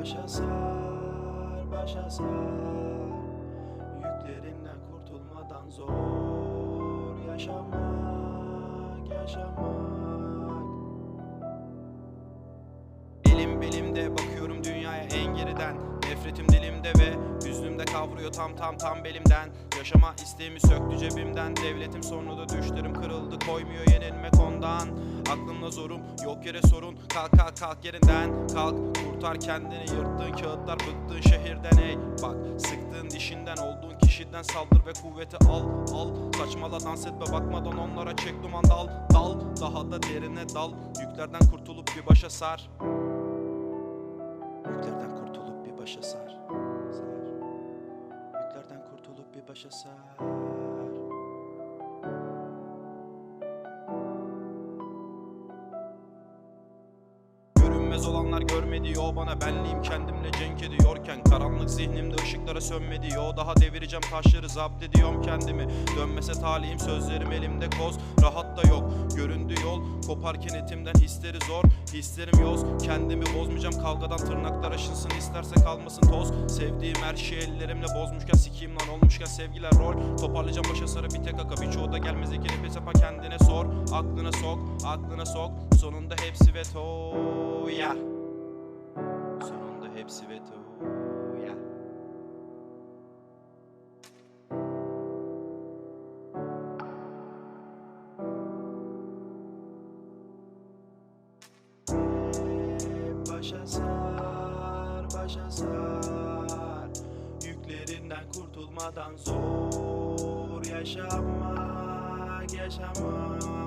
başa sar, başa sar. Yüklerinden kurtulmadan zor yaşamak, yaşamak. Elim belimde bakıyorum dünyaya en geriden. Nefretim dilimde ve hüznümde kavruyor tam tam tam belimden. Yaşama isteğimi söktü cebimden. Devletim sonra da düşlerim kırıldı koymuyor yenilmek ondan Aklımda zorum yok yere sorun. Kalk kalk kalk yerinden. Kalk Kurtar kendini yırttığın kağıtlar bıktığın şehirden ey Bak sıktığın dişinden olduğun kişiden saldır ve kuvveti al al Saçmala dans etme bakmadan onlara çek duman dal dal Daha da derine dal Yüklerden kurtulup bir başa sar Yüklerden kurtulup bir başa sar. Sar. Yüklerden kurtulup bir başa sar. Görünmez olanlar görmedi o bana benliğim kendimle cenk ediyorken. Karanlık zihnimde ışıklara sönmedi o daha devireceğim taşları zapt ediyorum kendimi. Dönmese talihim sözlerim elimde koz rahat da yok. Göründü yol koparken etimden hisleri zor. Hislerim yoz kendimi bozmayacağım. Kavgadan tırnaklar aşınsın isterse kalmasın toz. Sevdiğim her şeyi ellerimle bozmuşken sikiyim lan olmuşken sevgiler rol. Toparlayacağım başa sarı bir tek aka birçoğu da gelmez iki nefes kendine sor. Aklına sok aklına sok sonunda hepsi veto ya Sonunda hepsi veto ya Başa sar, başa sar. Yüklerinden kurtulmadan zor yaşamak, yaşamak